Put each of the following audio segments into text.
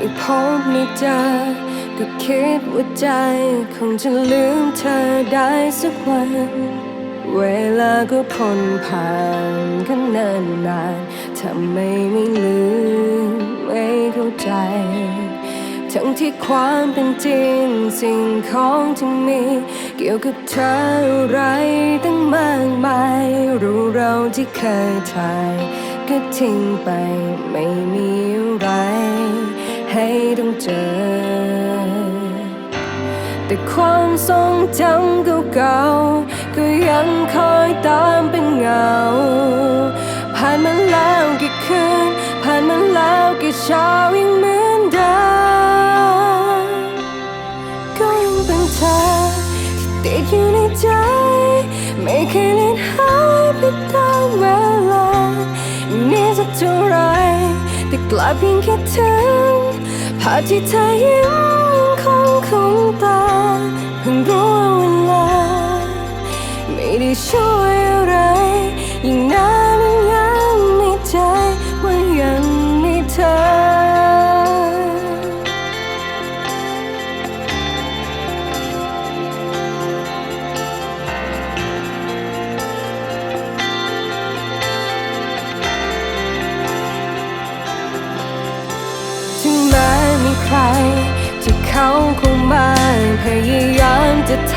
ไม่พบไม่เจอก็คิดว่าใจคงจะลืมเธอได้สักวัน เวลาก็พ้นผ่านกันนานนานทำไมไม่ลืมไม่เข้าใจ ทั้งที่ความเป็นจริงสิ่งของที่มี เกี่ยวกับเธออะไรตั้งมากมาย รู้เราที่เคยถ่าย ก็ทิ้งไปไม่มี เจอ แต่ความทรงจำเก่าๆก็ยังคอยตามเป็นเงา ผ่านมาแล้วกี่คืน ผ่านมาแล้วกี่เช้ายังเหมือนเดิมก็ยังเป็นเธอที่ติดอยู่ในใจ ไม่เคยเลือนหายไปตามเวลานี่สักเท่าไรแต่กลับเพียงแค่ถึง ภาพที่เธอยิ้มยังคงคงตาเพิ่งรู้ว่าเวลาไม่ได้ช่วยอะไรยิ่งนาน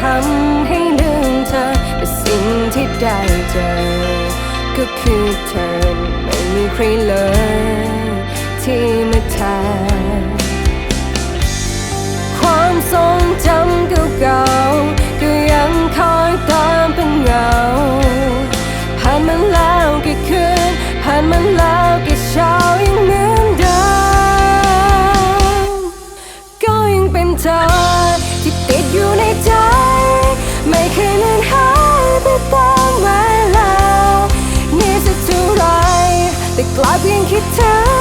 ทำให้ลืมเธอแต่สิ่งที่ได้เจอ ก็คือเธอไม่มีใครเลย กลั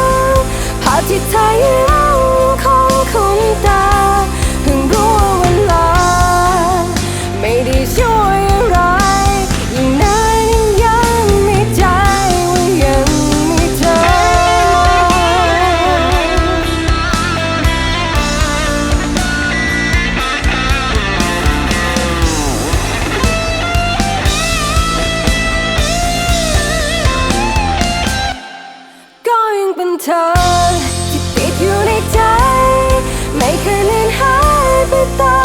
อที่ติดอยู่ในใจ ไม่เคยเลือนหายไปตา